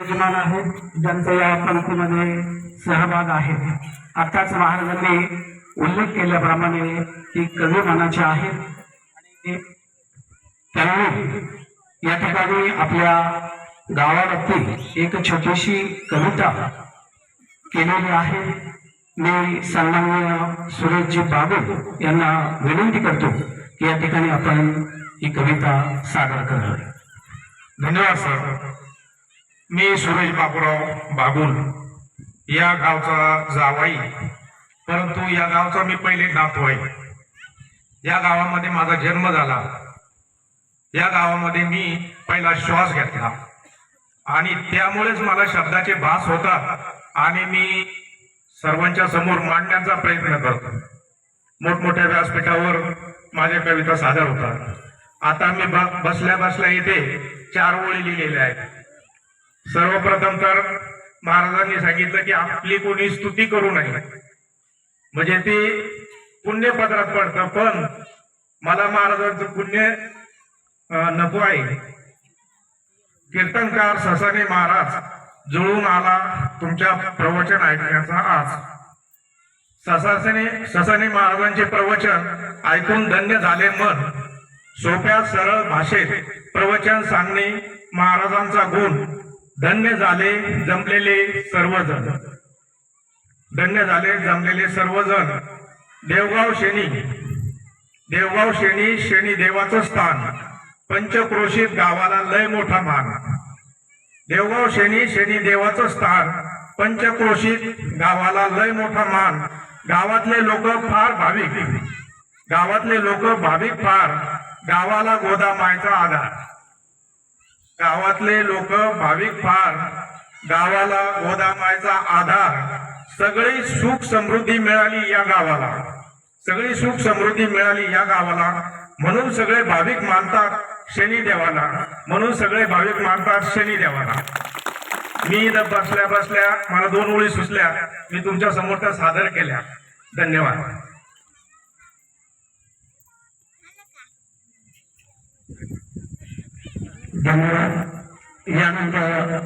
विद्यमान आहेत ज्यांचा या पंक्तीमध्ये सहभाग आहे. आताच महाराजांनी उल्लेख केल्याप्रमाणे की कवी मनाचे आहेत आणि त्यांनी या ठिकाणी आपल्या गावावरती एक छोटीशी कविता केलेली आहे. मी सन्माननीय सुरेशजी बाबू यांना विनंती करतो की या ठिकाणी आपण ही कविता सादर करावी धन्यवाद सर. मी सुरेश बापूराव बागुल. या गावचा जावाई. परंतु या गावचा मी पहिले नातू आहे या गावामध्ये माझा जन्म झाला. या गावामध्ये मी पहिला श्वास घेतला. आणि त्यामुळेच मला शब्दाचे भास होतात आणि मी सर्वांच्या समोर मांडण्याचा प्रयत्न करतो. मोठमोठ्या व्यासपीठावर माझ्या कविता सादर होतात. आता मी ब- बसल्या बसल्या इथे चार ओळी लिहिलेल्या आहेत. सर्वप्रथम तर महाराजांनी सांगितलं की आपली कोणी स्तुती करू नये. म्हणजे ती पुण्यपत्रात पडतं पण मला महाराजांचं पुण्य नको आहे. कीर्तनकार ससाने महाराज जुळून आला तुमच्या प्रवचन ऐकण्याचा आज ससाने ससाने महाराजांचे प्रवचन ऐकून धन्य झाले मन. सोप्या सरळ भाषेत प्रवचन सांगणे महाराजांचा गुण. धन्य झाले जमलेले सर्वजण. धन्य झाले जमलेले सर्वजण. देवगाव शेणी. देवगाव शेणी शेणी देवाचं स्थान. पंचक्रोशीत गावाला लय मोठा मान. देवगाव शेणी शेणी देवाचं स्थान. पंचक्रोशीत गावाला लय मोठा मान. गावातले लोक फार भाविक. गावातले लोक भाविक फार. गावाला गोदामायचा आधार. गावातले लोक भाविक फार गावाला गोदामायचा आधार सगळी सुख समृद्धी मिळाली या गावाला. सगळी सुख समृद्धी मिळाली या गावाला. म्हणून सगळे भाविक मानतात शनिदेवाला म्हणून सगळे भाविक मानतात शनी देवाला. मी इथं बसल्या बसल्या मला दोन ओळी सुचल्या. मी तुमच्यासमोर त्या सादर केल्या. धन्यवाद. धन्यवाद यानंतर